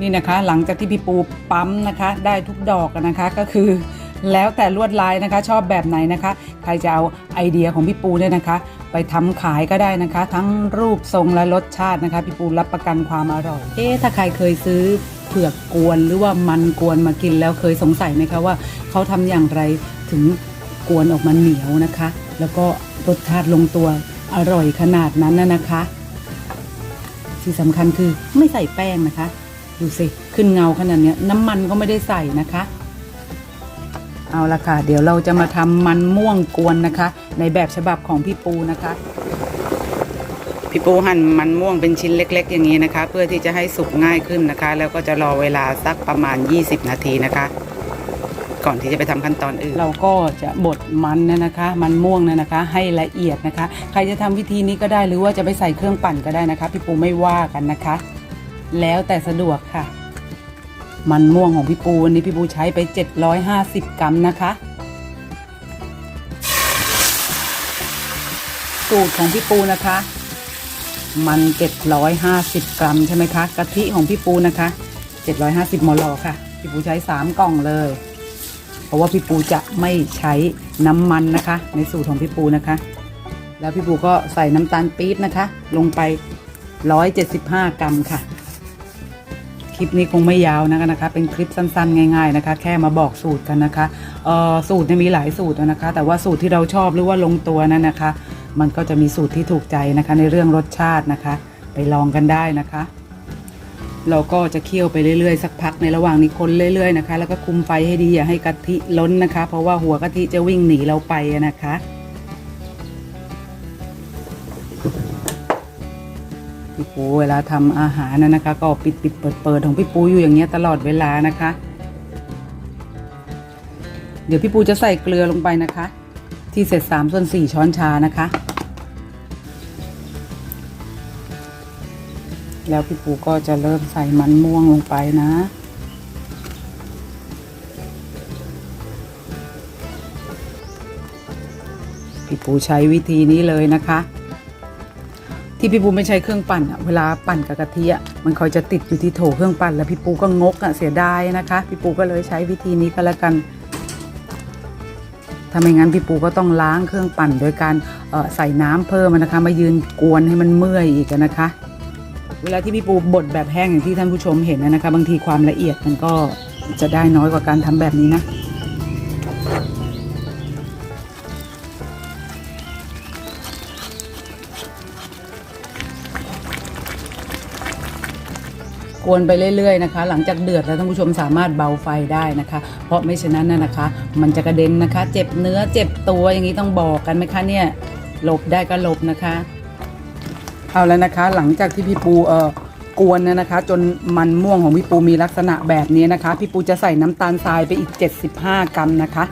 นี่นะคะหลังจากที่พี่ปูปั๊มนะคะได้ทุกดอกนะคะก็คือแล้วแต่ลวดลายนะคะชอบแบบไหนนะคะ ใครจะเอาไอเดียของพี่ปูเนี่ยนะคะ ไปทำขายก็ได้นะคะ ทั้งรูปทรงและรสชาตินะคะพี่ปูรับประกันความอร่อย เอ๊ะถ้าใครเคยซื้อเผือกกวนหรือว่ามันกวนมากินแล้วเคยสงสัยไหมคะว่าเขาทำอย่างไรถึงกวนออกมาเหนียวนะคะ แล้วก็รสชาติลงตัวอร่อยขนาดนั้นนะคะ ที่สำคัญคือไม่ใส่แป้งนะคะ ดูสิ ขึ้นเงาขนาดนี้น้ำมันก็ไม่ได้ใส่นะคะ เอาละค่ะ เดี๋ยวเราจะมาทำมันม่วงกวนนะคะ ในแบบฉบับของพี่ปูนะคะ พี่ปูหั่นมันม่วงเป็นชิ้นเล็ก ๆ อย่างนี้นะคะ เพื่อที่จะให้สุกง่ายขึ้นนะคะ แล้วก็จะรอเวลาสักประมาณ 20 นาทีนะคะ ก่อนที่จะไปทำขั้นตอนอื่น เราก็จะบดมันนยนะคะ มันม่วงนยนะคะ ให้ละเอียดนะคะ ใครจะทำวิธีนี้ก็ได้หรือว่าจะไปใส่เครื่องปั่นก็ได้นะคะ พี่ปูไม่ว่ากันนะคะ แล้วแต่สะดวกค่ะ มันม่วงของพี่ปูวันนี้พี่ปูใช้ไป 750 กรัมนะคะสูตรของพี่ปูนะคะ มัน 750 กรัมใช่ไหมคะกะทิของพี่ปูนะคะ 750มลค่ะ พี่ปูใช้ 3 กล่องเลย เพราะว่าพี่ปูจะไม่ใช้น้ำมันนะคะ ในสูตรของพี่ปูนะคะ แล้วพี่ปูก็ใส่น้ำตาลปี๊บนะคะ ลงไป 175 กรัมค่ะ คลิปนี้คงไม่ยาวนะคะนะคะ เป็นคลิปสั้นๆ ง่าย ๆนะคะ แค่มาบอกสูตรกันนะคะเออสูตรเนี่ยมีหลายสูตรนะคะ แต่ว่าสูตรที่เราชอบหรือว่าลงตัวนั้นนะคะ มันก็จะมีสูตรที่ถูกใจนะคะ ในเรื่องรสชาตินะคะ ไปลองกันได้นะคะ เราก็จะเคี่ยวไปเรื่อยๆ สักพักในระหว่างนี้คนเรื่อยๆนะคะ แล้วก็คุมไฟให้ดีอย่าให้กะทิล้นนะคะ เพราะว่าหัวกะทิจะวิ่งหนีเราไปนะคะ พี่ปูเวลาทำอาหารนะนะคะ ก็ปิดปิดเปิดเปิดของพี่ปูอยู่อย่างเงี้ยตลอดเวลานะคะ เดี๋ยวพี่ปูจะใส่เกลือลงไปนะคะ ที่เสร็จ3ส่วน4ช้อนชานะคะ แล้วพี่ปูก็จะเริ่มใส่มันม่วงลงไปนะพี่ปูใช้วิธีนี้เลยนะคะ ที่พี่ปูไม่ใช้เครื่องปั่นอะเวลาปั่นกับกะทิอะมันคอยจะติดอยู่ที่โถเครื่องปั่น แล้วพี่ปูก็งกอะเสียดายนะคะ พี่ปูก็เลยใช้วิธีนี้ก็แล้วกันถ้าไม่งั้นพี่ปูก็ต้องล้างเครื่องปั่น โดยการใส่น้ำเพิ่มนะคะ มายืนกวนให้มันเมื่อยอีกนะคะ เวลาที่พี่ปูบดแบบแห้งอย่างที่ท่านผู้ชมเห็นนะคะ บางทีความละเอียดมันก็จะได้น้อยกว่าการทำแบบนี้นะ กวนไปเรื่อยๆนะคะ หลังจากเดือดแล้วท่านผู้ชมสามารถเบาไฟได้นะคะ เพราะไม่ฉะนั้นน่ะนะคะ มันจะกระเด็นนะคะ เจ็บเนื้อเจ็บตัวอย่างนี้ต้องบอกกันไหมคะเนี่ยหลบได้ก็หลบนะคะ เอาแล้วนะคะ หลังจากที่พี่ปูเอ่อกวนนะนะคะ จนมันม่วงของพี่ปูมีลักษณะแบบนี้นะคะ พี่ปูจะใส่น้ำตาลทรายไปอีก 75 กรัมนะคะ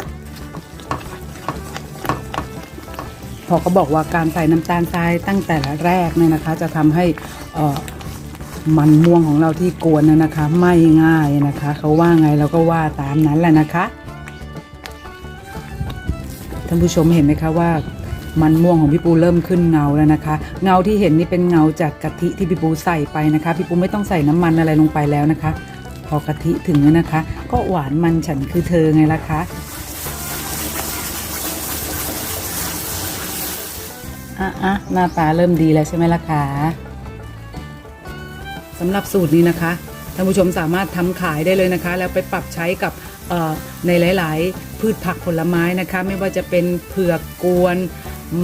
พอเขาบอกว่าการใส่น้ำตาลทรายตั้งแต่แรกเนี่ยนะคะ จะทำให้อ่อ มันม่วงของเราที่กวนนะนะคะ ไม่ง่ายนะคะ เขาว่าไงเราก็ว่าตามนั้นแหละนะคะท่านผู้ชมเห็นไหมคะว่ามันม่วงของพี่ปูเริ่มขึ้นเงาแล้วนะคะ เงาที่เห็นนี่เป็นเงาจากกะทิที่พี่ปูใส่ไปนะคะ พี่ปูไม่ต้องใส่น้ำมันอะไรลงไปแล้วนะคะ พอกะทิถึงแล้วนะคะ ก็หวานมันฉันคือเธอไงล่ะคะอะอะหน้าตาเริ่มดีแล้วใช่ไหมล่ะคะ สำหรับสูตรนี้นะคะท่านผู้ชมสามารถทำขายได้เลยนะคะ แล้วไปปรับใช้กับในหลาย ๆ พืชผักผลไม้นะคะ ไม่ว่าจะเป็นเผือกกวน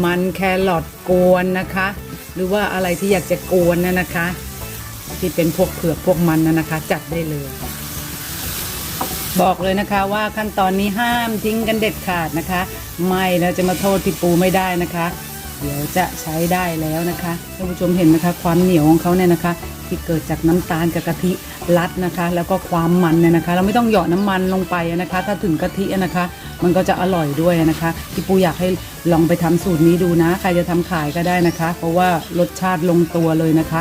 มันแครอทกวนนะคะ หรือว่าอะไรที่อยากจะกวนนะนะคะ ที่เป็นพวกเผือกพวกมันนะนะคะ จัดได้เลย บอกเลยนะคะว่าขั้นตอนนี้ห้ามทิ้งกันเด็ดขาดนะคะ ไม่แล้วจะมาโทษพี่ปูไม่ได้นะคะ เดี๋ยวจะใช้ได้แล้วนะคะท่านผู้ชมเห็นนะคะความเหนียวของเขาเนี่ยนะคะ ที่เกิดจากน้ำตาลกับกะทิรัดนะคะ แล้วก็ความมันเนี่ยนะคะ เราไม่ต้องหยาะน้ำมันลงไปนะคะ ถ้าถึงกะทินะคะ มันก็จะอร่อยด้วยนะคะพี่ปูอยากให้ลองไปทำสูตรนี้ดูนะ ใครจะทำขายก็ได้นะคะ เพราะว่ารสชาติลงตัวเลยนะคะ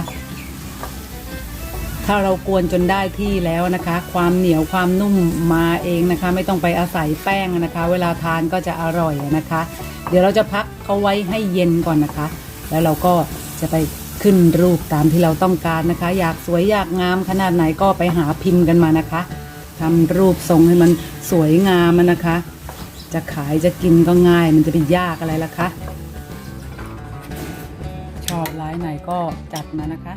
ถ้าเรากวนจนได้ที่แล้วนะคะ ความเหนียวความนุ่มมาเองนะคะ ไม่ต้องไปอาศัยแป้งนะคะ เวลาทานก็จะอร่อยนะคะ เดี๋ยวเราจะพัก เขาไว้ให้เย็นก่อนนะคะ แล้วเราก็จะไปขึ้นรูปตามที่เราต้องการนะคะ อยากสวยอยากงามขนาดไหนก็ไปหาพิมพ์กันมานะคะทำรูปทรงให้มันสวยงามนะคะ จะขายจะกินก็ง่าย มันจะไปยากอะไรล่ะคะ ชอบร้ายไหนก็จัดมานะคะ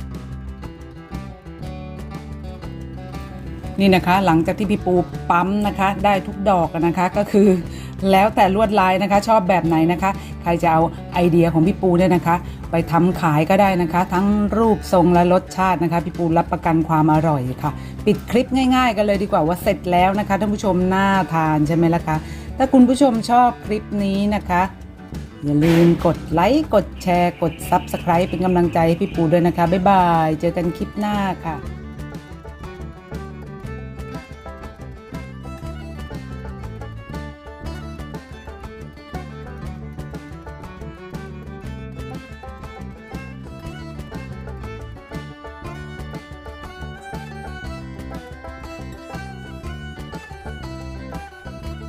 นี่นะคะหลังจากที่พี่ปูปั๊มนะคะ ได้ทุกดอกนะคะ ก็คือแล้วแต่ลวดลายนะคะ ชอบแบบไหนนะคะ ใครจะเอาไอเดียของพี่ปูเนี่ยนะคะ ไปทำขายก็ได้นะคะ ทั้งรูปทรงและรสชาตินะคะ พี่ปูรับประกันความอร่อยค่ะ ปิดคลิปง่าย ๆ กันเลยดีกว่าว่าเสร็จแล้วนะคะท่านผู้ชมน่าทานใช่ไหมล่ะคะ ถ้าคุณผู้ชมชอบคลิปนี้นะคะอย่าลืมกดไลค์กดแชร์ กด Subscribe เป็นกำลังใจให้พี่ปูด้วยนะคะ บ๊ายบาย เจอกันคลิปหน้าค่ะ